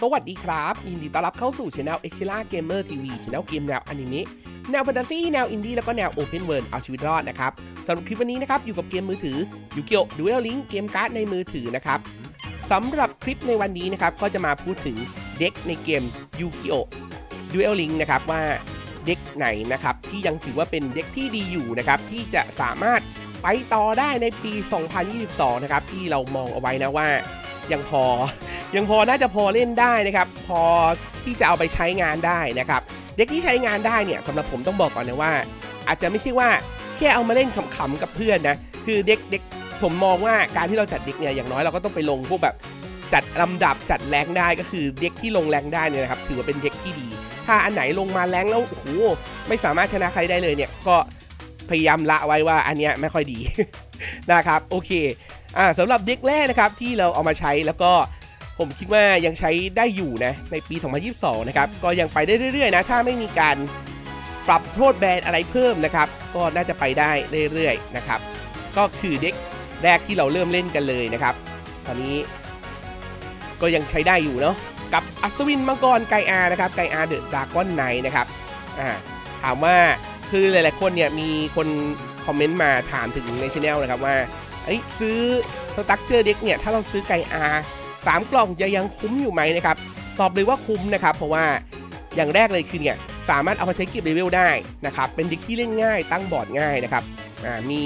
สวัสดีครับยินดีต้อนรับเข้าสู่ช anel e x i l a Gamer TV ช anel เกมแนวอนิเมะแนวแฟนตาซีแนวอินดี้แล้วก็แนว Open World เอาชีวิตรอดนะครับสำหรับคลิปวันนี้นะครับ อยู่กับเกมมือถือ yu g i o Duel Link เกมการ์ดในมือถือนะครับสำหรับคลิปในวันนี้นะครับ ก็จะมาพูดถึงเด็กในเกม yu g i o Duel Link นะครับว่าเด็กไหนนะครับที่ยังถือว่าเป็นเด็กที่ดีอยู่นะครับที่จะสามารถไปต่อได้ในปี 2022 นะครับที่เรามองเอาไว้นะว่ายังพอ ยังพอน่าจะพอเล่นได้นะครับ พอที่จะเอาไปใช้งานได้นะครับ เด็กที่ใช้งานได้เนี่ยสำหรับผมต้องบอกก่อนนะว่า อาจจะไม่ใช่ว่าแค่เอามาเล่นขำๆกับเพื่อนนะคือเด็กเด็กผมมองว่าการที่เราจัดเด็กเนี่ยอย่างน้อยเราก็ต้องไปลงพวกแบบจัดลำดับจัดแรงได้ก็คือเด็กที่ลงแรงได้เนี่ยนะครับถือว่าเป็นเด็กที่ดี ถ้าอันไหนลงมาแรงแล้วโอ้โหไม่สามารถชนะใครได้เลยเนี่ยก็พยายามละไว้ว่าอันเนี้ยไม่ค่อยดีนะครับโอเคอ่าสำหรับเด็กแรกนะครับที่เราเอามาใช้แล้วก็ ผมคิดว่ายังใช้ได้อยู่นะในปี 2022 นะครับ ก็ยังไปได้เรื่อยๆนะ ถ้าไม่มีการปรับโทษแบนอะไรเพิ่มนะครับ ก็น่าจะไปได้เรื่อยๆนะครับ ก็คือเด็กแรกที่เราเริ่มเล่นกันเลยนะครับ ตอนนี้ก็ยังใช้ได้อยู่เนาะกับอัศวินมังกรไกอานะครับไกอาเดอะดากอนไนนะครับอ่าถามว่าคือหลายๆคนเนี่ยมีคนคอมเมนต์มาถามถึงในช anel นะครับว่าเอ้ยซื้อสตั๊กเจอร์เด็กเนี่ยถ้าเราซื้อไกอา สามกล่องจะยังคุ้มอยู่ไหมนะครับ ตอบเลยว่าคุ้มนะครับ เพราะว่าอย่างแรกเลยคือเนี่ยสามารถเอามาใช้เก็บเลเวลได้นะครับ เป็นดิกที่เล่นง่าย ตั้งบอร์ดง่ายนะครับมี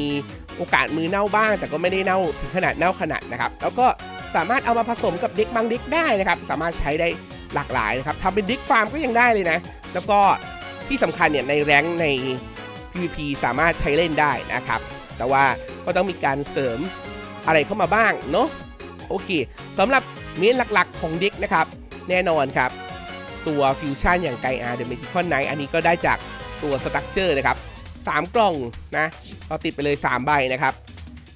โอกาสมือเน่าบ้าง แต่ก็ไม่ได้เน่าถึงขนาดเน่าขนาดนะครับ แล้วก็สามารถเอามาผสมกับเด็กบางเด็กได้นะครับ สามารถใช้ได้หลากหลายนะครับทำเป็นดิกฟาร์มก็ยังได้เลยนะ แล้วก็ที่สำคัญเนี่ยในแรงค์ใน PVP สามารถใช้เล่นได้นะครับ แต่ว่าก็ต้องมีการเสริมอะไรเข้ามาบ้างเนาะ โอเคสำหรับเมนหลักๆของเด็กนะครับ แน่นอนครับ ตัวฟิวชั่นอย่างไกอาร์เดอะเมจิคอนไนอันนี้ก็ได้จากตัวสตั๊กเจอร์นะครับ 3 กล่องนะก็ติดไปเลย 3 ใบนะครับ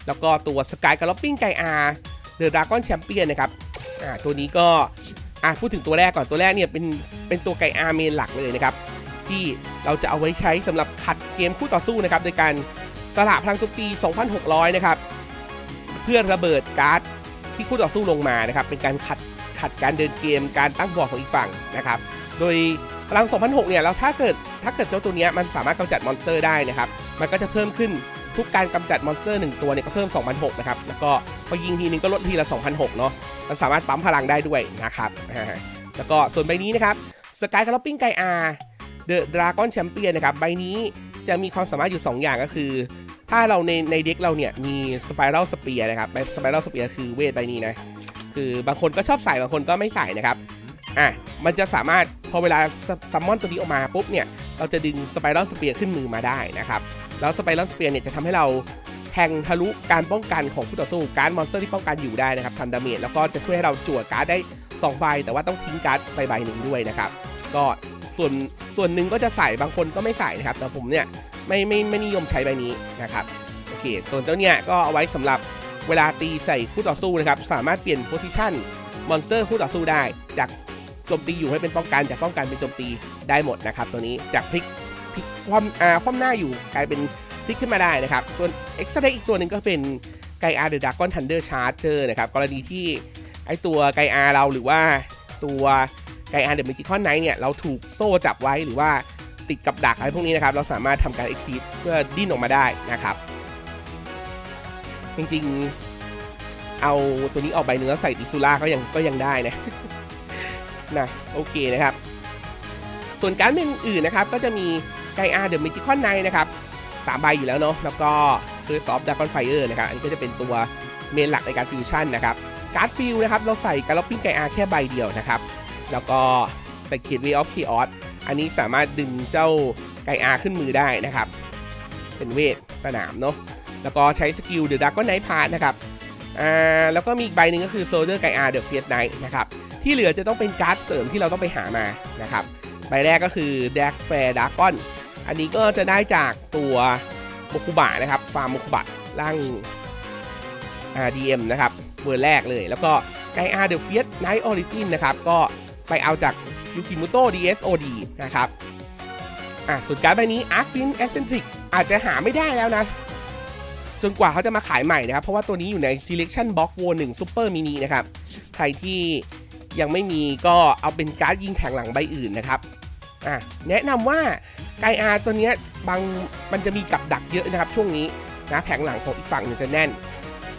แล้วก็ตัวสกายก a ล o ปปิ้งไกอาร์เดอะดราก้อนแชมเปี้ยนนะครับอ่าตัวนี้ก็อะพูดถึงตัวแรกก่อนตัวแรกเนี่ยเป็นเป็นตัวไกอาร์เมนหลักเลยนะครับ ที่เราจะเอาไว้ใช้สำหรับขัดเกมคู่ต่อสู้นะครับ โดยการสละพลังโจมตี 2,600 นะครับ เพื่อระเบิดการ์ด ที่คู่ต่อสู้ลงมานะครับเป็นการขัดขัดการเดินเกมการตั้งบอร์ดของอีกฝั่งนะครับโดยพลัง 2006 เนี่ยแล้วถ้าเกิดถ้าเกิดเจ้าตัวเนี้ยมันสามารถกำจัดมอนสเตอร์ได้นะครับมันก็จะเพิ่มขึ้นทุกการกำจัดมอนสเตอร์ 1 ตัวเนี่ยก็เพิ่ม 2006นะครับแล้วก็พอยิงทีนึงก็ลดทีละ 2006เนาะมันสามารถปั๊มพลังได้ด้วยนะครับแล้วก็ส่วนใบนี้นะครับสกายคาร์ลปิ้งไกอาร์เดอะดราก้อนแชมเปี้ยนนะครับใบนี้จะมีความสามารถอยู่ 2 อย่างก็คือ ถ้าเราในในเด็กเราเนี่ยมีสไปรัลสเปียร์นะครับสไปรัลสเปียร์คือเวทใบนี้นะ คือบางคนก็ชอบใส่บางคนก็ไม่ใส่นะครับ อะ มันจะสามารถพอเวลาซัมมอนตัวนี้ออกมาปุ๊บเนี่ย เราจะดึงสไปรัลสเปียร์ขึ้นมือมาได้นะครับ แล้วสไปรัลสเปียร์เนี่ยจะทำให้เราแทงทะลุการป้องกันของผู้ต่อสู้การมอนสเตอร์ที่ป้องกันอยู่ได้นะครับทำดาเมจแล้วก็จะช่วยให้เราจั่วการ์ดได้2ใบแต่ว่าต้องทิ้งการ์ดใบใบหนึ่งด้วยนะครับ ก็ส่วนส่วนหนึ่งก็จะใส่บางคนก็ไม่ใส่นะครับ แต่ผมเนี่ย ไม่ไม่ไม่นิยมใช้ใบนี้นะครับโอเคส่วเจ้าเนี่ยก็เอาไว้สำหรับเวลาตีใส่คู่ต่อสู้นะครับสามารถเปลี่ยนโพซิชันมอนสเตอร์คู่ต่อสู้ได้ จากโจมตีอยู่ให้เป็นป้องกันจากป้องกันเป็นโจมตีได้หมดนะครับ ตัวนี้จากพลิกพลิกความอ่าความหน้าอยู่กลายเป็นพลิกขึ้นมาได้นะครับ ส่วนเอ็กซ์เอีกตัวหนึ่งก็เป็นไกอาร์เดอะดากอนทันเดอร์ชาร์เจอร์นะครับกรณีที่ไอตัวไกอาร์เราหรือว่าตัวไกอาร์เดอะมิจิคอนไนท์เนี่ยเราถูกโซ่จับไว้หรือว่า ติดกับดักอะไรพวกนี้นะครับ เราสามารถทำการ exit เพื่อดิ้นออกมาได้นะครับ จริงๆ เอาตัวนี้ออกใบหนึ่งแล้วใส่ดิซูล่าก็ยังก็ยังได้นะนะโอเคนะครับ ส่วนการเป็นอื่นนะครับ ก็จะมีไกอาเดอะมิจิคอนไนนะครับสามใบอยู่แล้วเนาะแล้วก็คือซอฟต์ดักอนไฟเออร์นะครับ อันนี้ก็จะเป็นตัวเมนหลักในการฟิวชั่นนะครับ การ์ดฟิลนะครับ เราใส่การล็อปปิ้งไกอาแค่ใบเดียวนะครับ แล้วก็ใส่เคียดเวออฟคีออส อันนี้สามารถดึงเจ้าไกอาขึ้นมือได้นะครับ เป็นเวทสนามเนาะแล้วก็ใช้สกิลเดอะดักก็ไนท์พาร์นะครับอ่าแล้วก็มีอีกใบหนึ่งก็คือโซเดอร์ไกอาเดอะเฟียสไนท์นะครับที่เหลือจะต้องเป็นการ์ดเสริมที่เราต้องไปหามานะครับใบแรกก็คือแดกแฟร์ดากอนอันนี้ก็จะได้จากตัวโมคุบะนะครับฟาร์มโมคุบะร่างอ่า DM นะครับเบอร์แรกเลย แล้วก็ไกอาเดอะเฟียสไนท์ออริจินนะครับก็ไปเอาจาก ยูกิมุโต้ DSOD นะครับอะส่วนการ์ดใบนี้ Arc Fin Eccentric อาจจะหาไม่ได้แล้วนะ จนกว่าเขาจะมาขายใหม่นะครับ เพราะว่าตัวนี้อยู่ใน Selection Box w 1 Super Mini นะครับ ใครที่ยังไม่มีก็เอาเป็นการ์ดยิงแผงหลังใบอื่นนะครับอะแนะนำว่าไกอาตัวเนี้ยบางมันจะมีกับดักเยอะนะครับ ช่วงนี้นะแผงหลังของอีกฝั่งนึงจะแน่น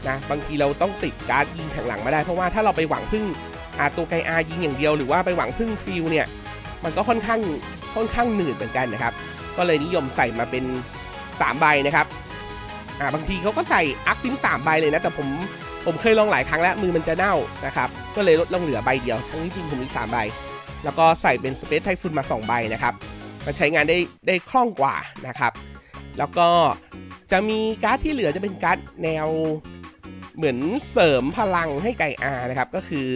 นะบางทีเราต้องติดการ์ดยิงแผงหลังมาได้เพราะว่าถ้าเราไปหวังพึ่ง อาตัวไกอายิงอย่างเดียวหรือว่าไปหวังพึ่งฟิลเนี่ยมันก็ค่อนข้างค่อนข้างหนืดเหมือนกันนะครับ ก็เลยนิยมใส่มาเป็น 3 ใบนะครับอ่าบางทีเขาก็ใส่อัพฟินสามใบเลยนะ แต่ผมผมเคยลองหลายครั้งแล้ว มือมันจะเน่านะครับ ก็เลยลดลงเหลือใบเดียว ทั้งที่จริงผมมีสามใบ แล้วก็ใส่เป็นสเปซไทฟุนมา2ใบนะครับ มันใช้งานได้ได้คล่องกว่านะครับ แล้วก็จะมีการ์ดที่เหลือจะเป็นการ์ดแนวเหมือนเสริมพลังให้ไก่อานะครับ ก็คือ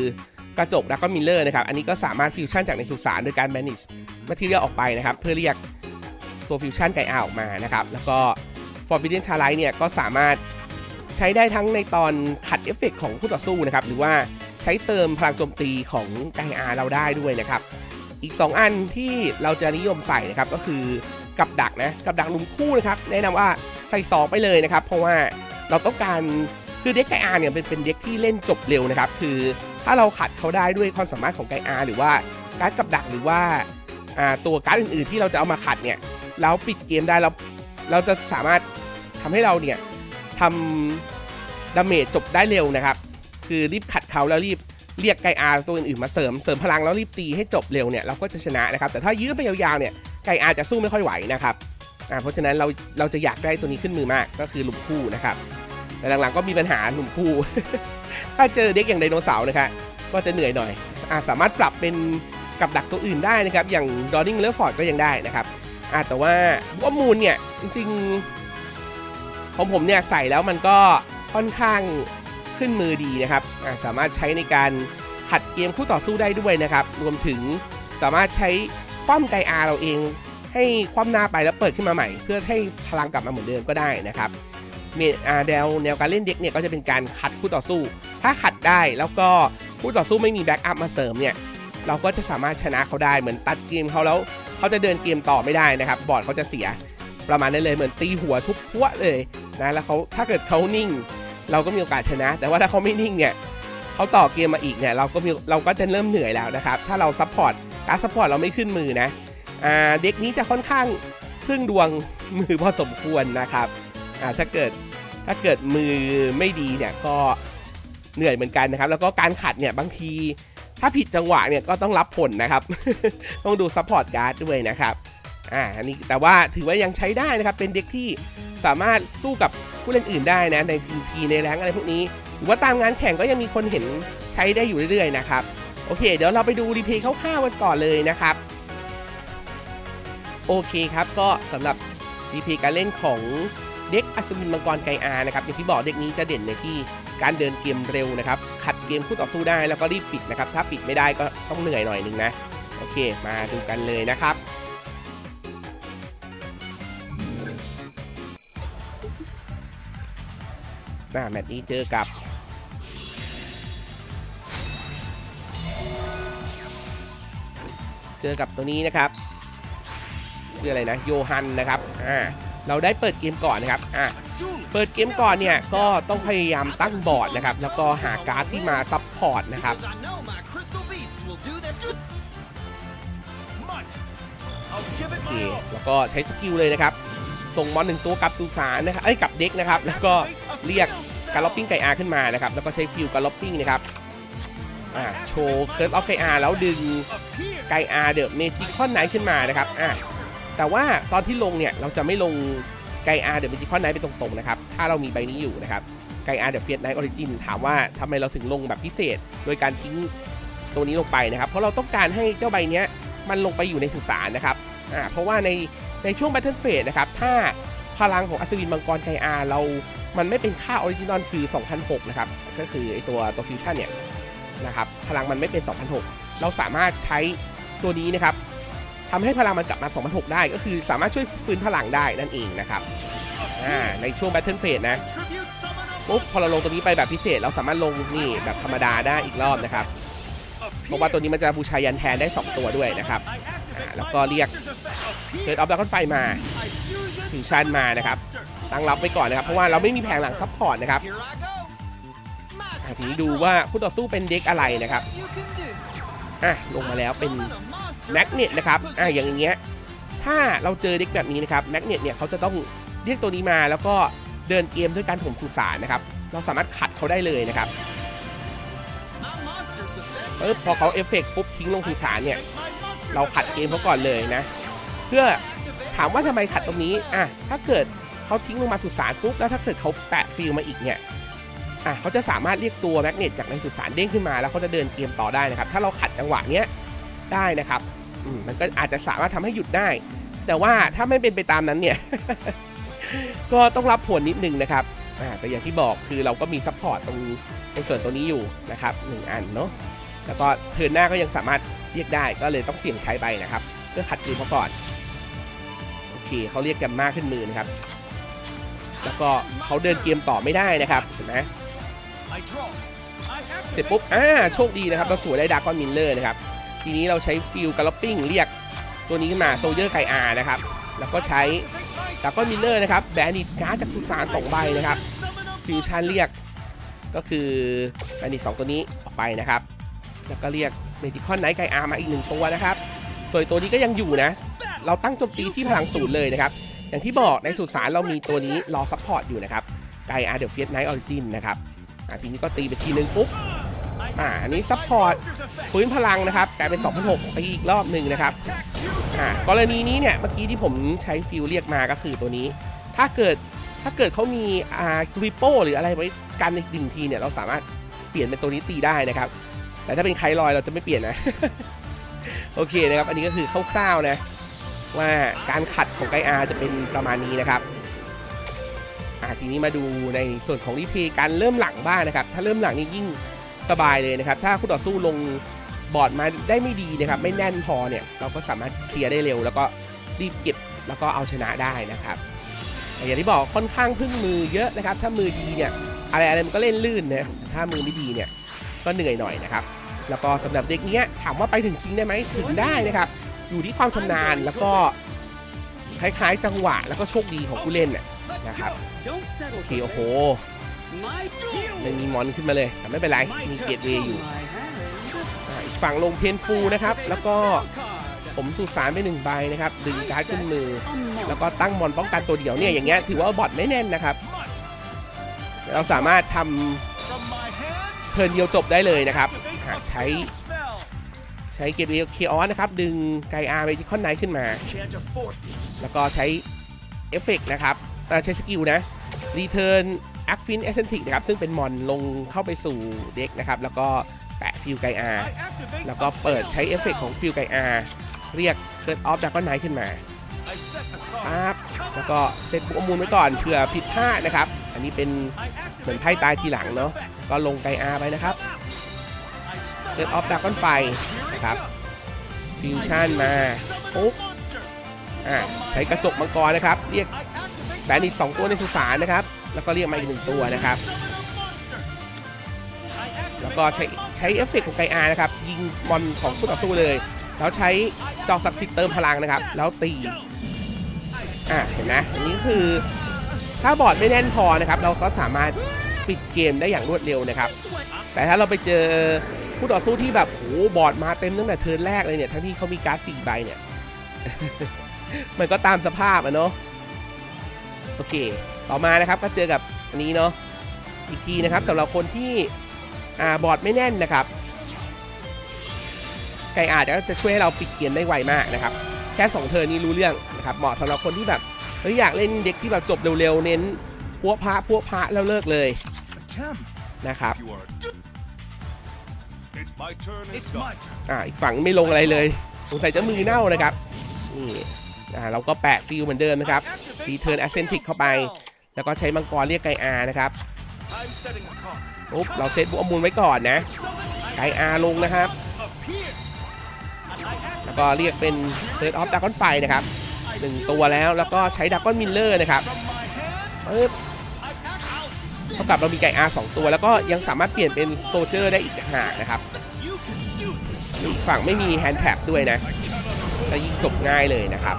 กระจกแล้วก็มิลเลอร์นะครับ อันนี้ก็สามารถฟิวชั่นจากในสุสานโดยการแมนิชมาทีเรียลออกไปนะครับ เพื่อเรียกตัวฟิวชั่นไก่อาออกมานะครับ แล้วก็ Forbidden c h a r l i เนี่ยก็สามารถใช้ได้ทั้งในตอนขัดเอฟเฟกต์ของคู่ต่อสู้นะครับ หรือว่าใช้เติมพลังโจมตีของไก่อาเราได้ด้วยนะครับ อีก 2 อันที่เราจะนิยมใส่นะครับก็คือกับดักนะกับดักลุมคู่นะครับแนะนำว่าใส่สองไปเลยนะครับ เพราะว่าเราต้องการ คือเด็กไกอาเนี่ยเป็นเป็นเด็กที่เล่นจบเร็วนะครับ คือถ้าเราขัดเขาได้ด้วยความสามารถของไกอาหรือว่าการกับดักหรือว่าอ่าตัวการ์ดอื่นๆ ที่เราจะเอามาขัดเนี่ยเราปิดเกมได้เราเราจะสามารถทำให้เราเนี่ยทำดาเมจจบได้เร็วนะครับ คือรีบขัดเขาแล้วรีบเรียกไกอาตัวอื่นๆมาเสริมเสริมพลังแล้วรีบตีให้จบเร็วเนี่ยเราก็จะชนะนะครับ แต่ถ้ายื้อไปยาวๆเนี่ยไกอาจะสู้ไม่ค่อยไหวนะครับอ่าเพราะฉะนั้นเราเราจะอยากได้ตัวนี้ขึ้นมือมากก็คือลุมคู่นะครับ แต่หลังๆก็มีปัญหาหลุมคู่ ถ้าเจอเด็กอย่างไดโนเสาร์นะครับก็จะเหนื่อยหน่อยอาสามารถปรับเป็นกับดักตัวอื่นได้นะครับ อย่างดอ r นิงเลฟอร์ดก็ยังได้นะครับอาแต่ว่าว่ามูลเนี่ยจริงๆของผมเนี่ยใส่แล้วมันก็ค่อนข้างขึ้นมือดีนะครับาสามารถใช้ในการขัดเกมคู่ต่อสู้ได้ด้วยนะครับ รวมถึงสามารถใช้คว่ำไกอาเราเอง ให้คว่ำหน้าไปแล้วเปิดขึ้นมาใหม่ เพื่อให้พลังกลับมาเหมือนเดิมก็ได้นะครับ แนวแนวการเล่นเด็กเนี่ยก็จะเป็นการขัดคู่ต่อสู้ ถ้าขัดได้แล้วก็คู่ต่อสู้ไม่มีแบ็กอัพมาเสริมเนี่ยเราก็จะสามารถชนะเขาได้เหมือนตัดเกมเขาแล้วเขาจะเดินเกมต่อไม่ได้นะครับ บอร์ดเขาจะเสียประมาณนั้นเลยเหมือนตีหัวทุบพัวเลยนะแล้วเขาถ้าเกิดเขานิ่ง เราก็มีโอกาสชนะ แต่ว่าถ้าเขาไม่นิ่งเนี่ยเขาต่อเกมมาอีกเนี่ยเราก็มีเราก็จะเริ่มเหนื่อยแล้วนะครับถ้าเราซัพพอร์ตการซัพพอร์ตเราไม่ขึ้นมือนะอ่าเด็กนี้จะค่อนข้างพึ่งดวงมือพอสมควรนะครับ อ่าถ้าเกิดถ้าเกิดมือไม่ดีเนี่ยก็เหนื่อยเหมือนกันนะครับ แล้วก็การขัดเนี่ยบางที ถ้าผิดจังหวะเนี่ยก็ต้องรับผลนะครับ ต้องดูซัพพอร์ตการ์ดด้วยนะครับอ่าอันนี้แต่ว่าถือว่ายังใช้ได้นะครับ เป็นเด็กที่สามารถสู้กับผู้เล่นอื่นได้นะใน PVP ในแรงอะไรพวกนี้ หรือว่าตามงานแข่งก็ยังมีคนเห็นใช้ได้อยู่เรื่อยๆนะครับโอเค เดี๋ยวเราไปดูรีเพย์คร่าวๆกันก่อนเลยนะครับโอเคครับก็สำหรับรีเพย์การเล่นของ เด็กอัศวินมังกรไกอานะครับอย่างที่บอกเด็กนี้จะเด่นในที่การเดินเกมเร็วนะครับขัดเกมคู่ต่อสู้ได้แล้วก็รีบปิดนะครับ ถ้าปิดไม่ได้ก็ต้องเหนื่อยหน่อยนึงนะโอเค มาดูกันเลยนะครับอ่าแมตช์นี้เจอกับเจอกับตัวนี้นะครับชื่ออะไรนะโยฮันนะครับอ่า เราได้เปิดเกมก่อนนะครับอ่าเปิดเกมก่อนเนี่ยก็ต้องพยายามตั้งบอร์ดนะครับ แล้วก็หาการ์ดที่มาซับพอร์ตนะครับโอเคแล้วก็ใช้สกิลเลยนะครับ ส่งมอนหนึ่งตัวกลับสู่สารนะครับเอ้ยกลับเด็กนะครับ แล้วก็เรียกการล็อปปิ้งไก่อาขึ้นมานะครับ แล้วก็ใช้ฟิลการล็อปปิ้งนะครับอ่าโชว์เคิร์ดออฟไก่อาแล้วดึงไก่อาเดอะเมจิคอนไนท์ขึ้นมานะครับอ่า แต่ว่าตอนที่ลงเนี่ยเราจะไม่ลงไกอาเดอะเมจิคอนไนท์ไปตรงๆนะครับถ้าเรามีใบนี้อยู่นะครับไกอาเดอะเฟียสไนท์ออริจินถามว่าทำไมเราถึงลงแบบพิเศษ โดยการทิ้งตัวนี้ลงไปนะครับ เพราะเราต้องการให้เจ้าใบเนี้ยมันลงไปอยู่ในสุสานนะครับอ่าเพราะว่าในในช่วง Battle Phase นะครับถ้าพลังของอัศวินมังกรไกอาเรา มันไม่เป็นค่าออริจินอลคือ 2006 นะครับ ก็คือไอตัวตัวฟิวชั่นเนี่ยนะครับ พลังมันไม่เป็น 2006 เราสามารถใช้ตัวนี้นะครับ ทำให้พลังมันกลับมา2006ได้ ก็คือสามารถช่วยฟื้นพลังได้นั่นเองนะครับในช่วง Battle Phase นะปุ๊บพอเราลงตัวนี้ไปแบบพิเศษ เราสามารถลงนี่แบบธรรมดาได้อีกรอบนะครับเพราะว่าตัวนี้มันจะบูชายันแทนได้ 2 ตัวด้วยนะครับ แล้วก็เรียกเกิดออฟดาร์คอนไฟมาฟิวชั่นมานะครับตั้งรับไว้ก่อนนะครับ เพราะว่าเราไม่มีแผงหลังซับพอร์ตนะครับทีนี้ดูว่าคู่ต่อสู้เป็นเด็กอะไรนะครับ อะลงมาแล้วเป็นแมกเนตนะครับอะอย่างเงี้ยถ้าเราเจอเด็กแบบนี้นะครับแมกเนตเนี่ยเขาจะต้องเรียกตัวนี้มาแล้วก็เดินเกมด้วยการถมสุสานนะครับ เราสามารถขัดเขาได้เลยนะครับ My monster's effect. ปึ๊บพอเขาเอฟเฟกต์ปุ๊บทิ้งลงสุสานเนี่ยเราขัดเกมเขาก่อนเลยนะ เพื่อถามว่าทำไมขัดตรงนี้อะถ้าเกิดเขาทิ้งลงมาสุสานปุ๊บแล้วถ้าเกิดเขาแปะฟิลมาอีกเนี่ย อะเขาจะสามารถเรียกตัวแมกเนตจากในสุสานเด้งขึ้นมาแล้วเขาจะเดินเกมต่อได้นะครับ ถ้าเราขัดจังหวะเนี้ยได้นะครับมมันก็อาจจะสามารถทำให้หยุดได้ แต่ว่าถ้าไม่เป็นไปตามนั้นเนี่ย ก็ต้องรับผลนิดนึงนะครับอ่าแต่อย่างที่บอกคือเราก็มีซัพพอร์ตตรงในส่วนตัวนี้อยู่นะครับหนึ่งอันเนาะแล้วก็เทิร์นหน้าก็ยังสามารถเรียกได้ก็เลยต้องเสี่ยงใช้ไปนะครับ เพื่อขัดเกมเขาก่อนโอเคเขาเรียกแกมมาขึ้นมือนะครับ แล้วก็เขาเดินเกมต่อไม่ได้นะครับเห็นไหม เสร็จ activate. ปุ๊บ อ่า โชคดีนะครับ เราสวยได้ดากอนมิลเลอร์นะครับ ทีนี้เราใช้ฟิลก a ล o ปิ้งเรียกตัวนี้ขึ้นมาโซเยอร์ไกอานะครับ แล้วก็ใช้ดากอนมิลเลอร์นะครับ แบนดิตการ์ดจากสุสานสองใบนะครับ Summon a ฟิวชั่นเรียก ก็คือแบนดิตสองตัวนี้ออกไปนะครับ แล้วก็เรียกเมจิคอนไนท์ไกอามาอีกหนึ่งตัวนะครับ ส่วนตัวนี้ก็ยังอยู่นะ เราตั้งโจมตีที่พลังศูนย์เลยนะครับ อย่างที่บอกในสุสานเรามีตัวนี้รอซัพพอร์ตอยู่นะครับไกอาเดอะเฟียสไนท์ออริจินนะครับ อะทีนี้ก็ตีไปทีนึงปุ๊บอ่าอันนี้ซัพพอร์ตฟื้นพลังนะครับกลายเป็น2006ตีอีกรอบหนึ่งนะครับอ่ากรณีนี้เนี่ยเมื่อกี้ที่ผมใช้ฟิลเรียกมาก็คือตัวนี้ ถ้าเกิดถ้าเกิดเขามีอ่ากริโป้หรืออะไรไว้กันในดึงทีเนี่ยเราสามารถเปลี่ยนเป็นตัวนี้ตีได้นะครับ แต่ถ้าเป็นไคลอยเราจะไม่เปลี่ยนนะโอเคนะครับ อันนี้ก็คือคร่าวๆนะว่าการขัดของไกอาจะเป็นประมาณนี้นะครับ อ่าทีนี้มาดูในส่วนของรีเพย์การเริ่มหลังบ้างนะครับ ถ้าเริ่มหลังนี่ยิ่งสบายเลยนะครับ ถ้าคู่ต่อสู้ลงบอร์ดมาได้ไม่ดีนะครับ ไม่แน่นพอเนี่ย เราก็สามารถเคลียร์ได้เร็ว แล้วก็รีบเก็บแล้วก็เอาชนะได้นะครับอย่างที่บอกค่อนข้างพึ่งมือเยอะนะครับ ถ้ามือดีเนี่ยอะไรอะไรมันก็เล่นลื่นนะถ้ามือไม่ดีเนี่ยก็เหนื่อยหน่อยนะครับ แล้วก็สำหรับเด็กเนี้ยถามว่าไปถึงคิงได้ไหมถึงได้นะครับ อยู่ที่ความชำนาญแล้วก็คล้ายๆ จังหวะแล้วก็โชคดีของผู้เล่นน่ะ นะครับ go. โอเคโอ้โหมันมีมอนขึ้นมาเลยแต่ไม่เป็นไรมีเกตเวย์อยู่อ่าอีกฝั่งลงเพนฟูนะครับ แล้วก็ผมสูสารไปหนึ่งใบนะครับ ดึงการ์ดขึ้นมือ แล้วก็ตั้งมอนป้องกันตัวเดียวเนี่ยอย่างเงี้ยถือว่าบอทไม่แน่นนะครับ เราสามารถทำ From my hand. เทิร์นเดียวจบได้เลยนะครับ Activate หาก a ใช้ field spell. ใช้เกตเวย์เคออสนะครับ ดึงไกอาไปที่คอนไนขึ้นมา Chant a fort. แล้วก็ใช้เอฟเฟกต์นะครับ เอ่ใช้สกิลนะ Return a c f i n Eccentric นะครับ ซึ่งเป็นมอนลงเข้าไปสู่เด็กนะครับ แล้วก็แปะฟิลไกอา I activate แล้วก็เปิดใช้เอฟเฟกต์ของฟิลไกอาร์เรียกเกิดออฟดักก็ไนท์ขึ้นมาปั๊บแล้วก็เซตบุกอมูลไว้ก่อนเผื่อผิดพลาดนะครับ อันนี้เป็นเหมือนไพ่ตายทีหลังเนาะก็ลงไกอาร์ไปนะครับเกิดออฟดักก้อนไฟนะครับฟิวชั่นมาปุ๊บอ่าใช้กระจกมังกรนะครับ เรียก แบนอีกสองตัวในสุสานนะครับ แล้วก็เรียกมาอีกหนึ่งตัวนะครับ แล้วก็ใช้ใช้เอฟเฟกต์ของไกอานะครับ ยิงมอนของคู่ต่อสู้เลย แล้วใช้จอกศักดิ์สิทธิ์เติมพลังนะครับ แล้วตี อะเห็นไหมอันนี้คือ ถ้าบอร์ดไม่แน่นพอนะครับ เราก็สามารถปิดเกมได้อย่างรวดเร็วนะครับ แต่ถ้าเราไปเจอคู่ต่อสู้ที่แบบโอ้บอร์ดมาเต็มตั้งแต่เทิร์นแรกเลยเนี่ย ทั้งที่เขามีการ์ดสี่ใบเนี่ย มันก็ตามสภาพอะเนาะ โอเค ต่อมานะครับก็เจอกับอันนี้เนาะอีกทีนะครับสำหรับคนที่อ่าบอร์ดไม่แน่นนะครับ ไก่อาจจะจะช่วยให้เราปิดเกมได้ไวมากนะครับ แค่2เทิร์นนี้รู้เรื่องนะครับเหมาะสำหรับคนที่แบบเฮ้ยอยากเล่นเด็กที่แบบจบเร็วๆเน้นพวกพระพวกพระแล้วเลิกเลยนะครับอ่าอีกฝั่งไม่ลงอะไรเลย สงสัยจะมือเน่านะครับนี่อ่าเราก็แปะฟิลเหมือนเดิมนะครับ I activate Return a Ascentic field เข้าไป แล้วก็ใช้มังกรเรียกไกอานะครับปุ๊บเราเซตบุกอมูลไว้ก่อนนะ ไกอาลงนะครับ แล้วก็เรียกเป็นเ i ิร์ดออฟดักอนไฟนะครับหนึ่งตัวแล้วแล้วก็ใช้ดักกอนมิลเลอร์นะครับปึ๊บเท่ากับเรามีไก่อาสองตัว แล้วก็ยังสามารถเปลี่ยนเป็นโซเจอร์ได้อีกต่างหากนะครับฝั่งไม่มีแฮนด์แท็บด้วยนะจะยิงจบง่ายเลยนะครับ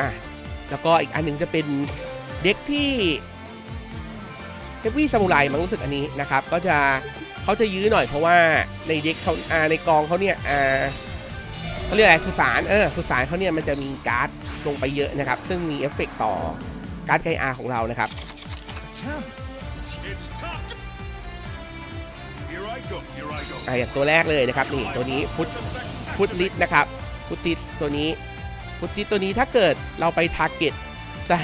อะแล้วก็อีกอันหนึ่งจะเป็นเด็กที่เฮฟวี่ซามูไรมันรู้สึกอันนี้นะครับ ก็จะเขาจะยื้อหน่อยเพราะว่าในเด็กเขาอ่าในกองเขาเนี่ยอ่าเขาเรียกอะไรสุสานเออสุสานเขาเนี่ยมันจะมีการ์ดลงไปเยอะนะครับ ซึ่งมีเอฟเฟกต์ต่อการ์ดไกอาของเรานะครับ อ่าอย่างตัวแรกเลยนะครับนี่ตัวนี้ฟุตฟุตลิสนะครับฟุตลิสตัวนี้ฟุตลิสตัวนี้ถ้าเกิดเราไปทาร์เก็ตใส่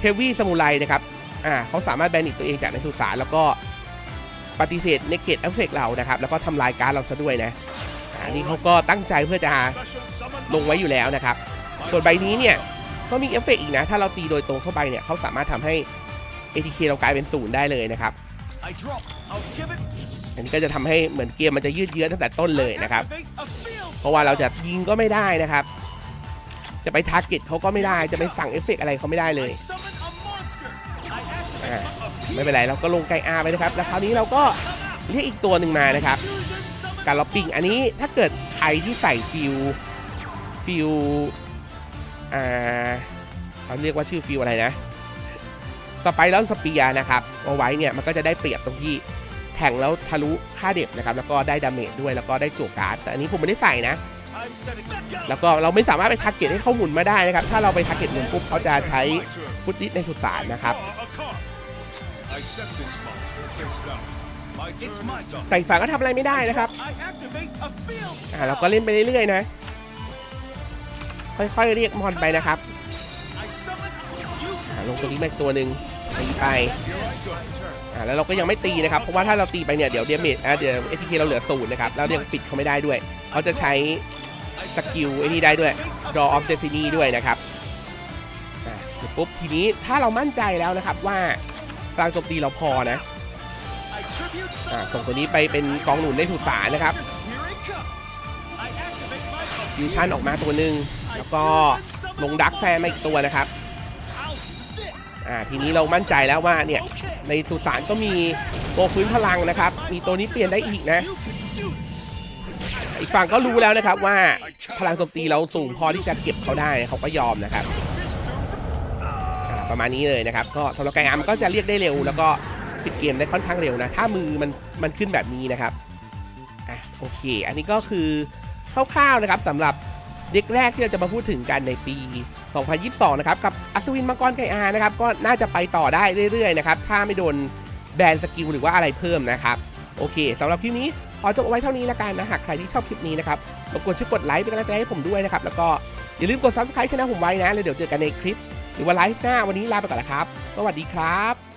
เฮฟวี่ซามูไรนะครับอ่าเขาสามารถแบนิตตัวเองจากในสุสานแล้วก็ปฏิเสธเนเกตเอฟเฟกเรานะครับ แล้วก็ทำลายการดเราซะด้วยนะอ่านี่เขาก็ตั้งใจเพื่อจะลงไว้อยู่แล้วนะครับ ส่วนใบนี้เนี่ยก็มีเอฟเฟกต์อีกนะ ถ้าเราตีโดยตรงเข้าไปเนี่ยเขาสามารถทำให้ ATK เรากลายเป็นศูนย์ได้เลยนะครับ I drop. I'll give it. อันนี้ก็จะทำให้เหมือนเกมมันจะยืดเยื้อตั้งแต่ต้นเลยนะครับ Activate a field เพราะว่าเราจะยิงก็ไม่ได้นะครับ จะไปทาร์เก็ตเขาก็ไม่ได้ จะไปสั่งเอฟเฟกต์อะไรเขาไม่ได้เลย I summon a monster. I อ่า activate a ไม่เป็นไรเราก็ลงไกอาไปนะครับ แล้วคราวนี้เราก็เรียกอีกตัวหนึ่งมานะครับ fusion summon การล็อปปิ้งอันนี้ถ้าเกิดใครที่ใส่ฟิลฟิลอ่าเขาเรียกว่าชื่อฟิลอะไรนะสไปรัลสเปียนะครับเอาไว้เนี่ยมันก็จะได้เปรียบตรงที่ แข่งแล้วทะลุค่าเด็บนะครับ แล้วก็ได้ดาเมจด้วยแล้วก็ได้จั่วการ์ดแต่อันนี้ผมไม่ได้ใส่นะ I'm setting let go. แล้วก็เราไม่สามารถไปทาร์เก็ตให้เขาหมุนมาได้นะครับ ถ้าเราไปทาร์เก็ตหมุนปุ๊บเขาจะใช้ My turn. ฟุตดิสในสุสานนะครับ Draw a card. I set this monster face down. My turn It's my is done. แต่อีกฝั่งก็ทำอะไรไม่ได้นะครับ I activate a field อ่าเราก็เล่นไปเรื่อยๆนะ ค่อยๆเรียกมอนไปนะครับ I summon you. อ่าลงตัวนี้มาอีกตัวหนึ่งตีไป อ่าแล้วเราก็ยังไม่ตีนะครับ เพราะว่าถ้าเราตีไปเนี่ยเดี๋ยวเดเมจอ่าเดี๋ยวเอทีเคเราเหลือศูนย์นะครับ แล้วยังปิดเขาไม่ได้ด้วย เขาจะใช้สกิลไอ้นี่ได้ด้วย Draw of Destiny ด้วยนะครับอ่าเสร็จปุ๊บทีนี้ถ้าเรามั่นใจแล้วนะครับว่ากลางโจมตีเราพอนะอ่าส่งตัวนี้ไปเป็นกองหนุนในสุสานะครับฟิวชั่นออกมาตัวหนึ่งแล้วก็ลงดักแฟนมาอีกตัวนะครับอ่าทีนี้เรามั่นใจแล้วว่าเนี่ย ในสุสานก็มีตัวฟื้นพลังนะครับ มีตัวนี้เปลี่ยนได้อีกนะ อีกฝั่งก็รู้แล้วนะครับว่าพลังโจมตีเราสูงพอที่จะเก็บเขาได้เขาก็ยอมนะครับประมาณนี้เลยนะครับ ก็สำหรับไกอาร์มก็จะเรียกได้เร็ว แล้วก็ปิดเกมได้ค่อนข้างเร็วนะ ถ้ามือมันมันขึ้นแบบนี้นะครับอะโอเค อันนี้ก็คือคร่าวๆนะครับสำหรับ เด็กแรกที่เราจะมาพูดถึงกันในปี 2022 นะครับ กับอัศวินมังกรไกอานะครับ ก็น่าจะไปต่อได้เรื่อยๆนะครับ ถ้าไม่โดนแบนสกิลหรือว่าอะไรเพิ่มนะครับ โอเคสำหรับคลิปนี้ ขอจบเอาไว้เท่านี้ละกันนะ หากใครที่ชอบคลิปนี้นะครับรบกวนช่วยกดไลค์เป็นกำลังใจให้ผมด้วยนะครับ แล้วก็อย่าลืมกด subscribe ช่องผมไว้นะแล้วเดี๋ยวเจอกันในคลิป หรือว่าไลฟ์หน้าวันนี้ลาไปก่อนละครับ สวัสดีครับ